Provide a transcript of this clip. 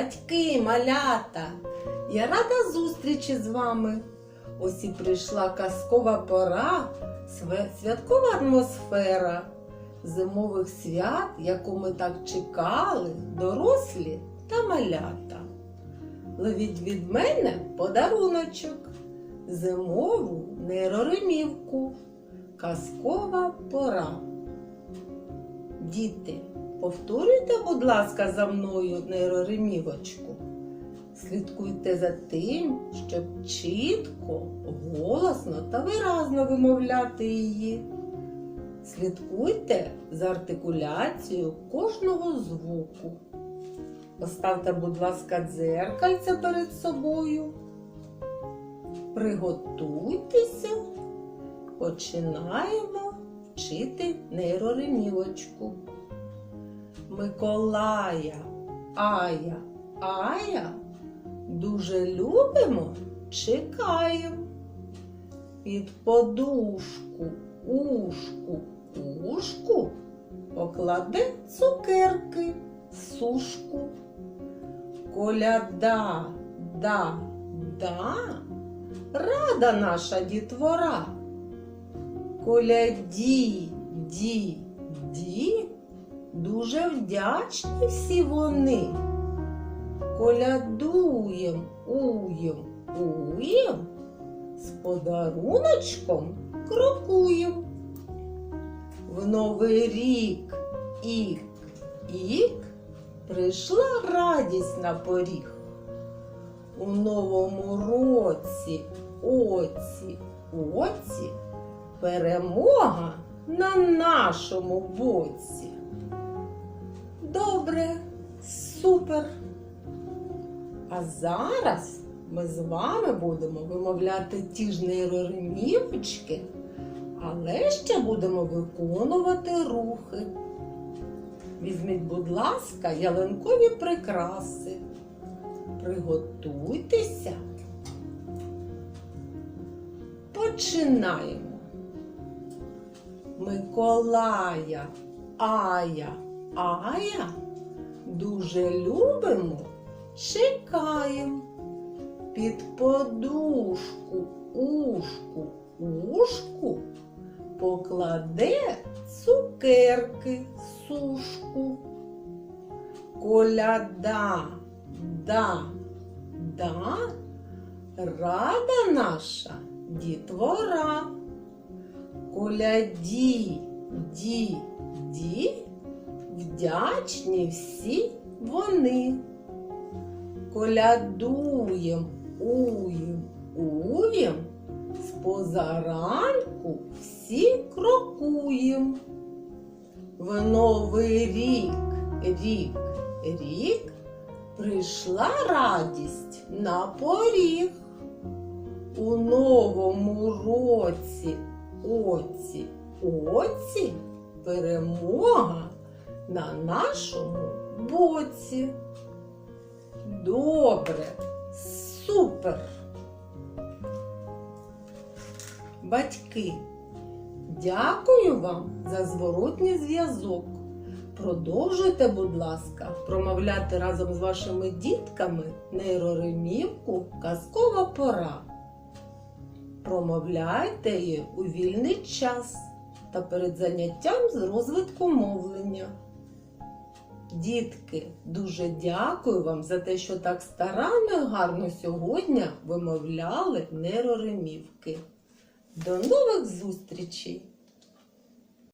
батьки, малята! Я рада зустрічі з вами. Ось і прийшла казкова пора, святкова атмосфера зимових свят, яку ми так чекали, дорослі та малята. Ловіть від мене подаруночок, зимову нейроремівку, казкова пора. Діти, повторюйте, будь ласка, за мною нейроремівочку. Слідкуйте за тим, щоб чітко, голосно та виразно вимовляти її. Слідкуйте за артикуляцією кожного звуку. Поставте, будь ласка, дзеркальце перед собою. Приготуйтеся. Починаємо вчити нейроремівочку. Миколая, Ая, Ая дуже любимо, чекаємо. Під подушку, ушку, ушку покладе цукерки, сушку. Коляда, да, да, рада наша дітвора. Коляді, ді, ді, дуже вдячні всі вони. Колядуєм, уєм, уєм, з подаруночком крокуєм. В новий рік ік, ік прийшла радість на поріг. У новому році оці, оці перемога на нашому боці. Добре, супер. А зараз ми з вами будемо вимовляти ті ж нейроремівочки, але ще будемо виконувати рухи. Візьміть, будь ласка, ялинкові прикраси. Приготуйтеся. Починаємо. Миколая, Ая, Ая дуже любимо, чекаємо. Під подушку, ушку, ушку покладе цукерки, сушку. Коляда, да, да, рада наша дітвора. Коляді, ді, ді, вдячні всі вони. Колядуєм, уєм, уєм, з позаранку всі крокуєм. В новий рік, рік, рік прийшла радість на поріг. У новому році оці, оці перемога на нашому боці. Добре, супер. Батьки, дякую вам за зворотній зв'язок. Продовжуйте, будь ласка, промовляти разом з вашими дітками нейроремівку казкова пора. Промовляйте її у вільний час та перед заняттям з розвитку мовлення. Дітки, дуже дякую вам за те, що так старанно і гарно сьогодні вимовляли нейроремівки. До нових зустрічей!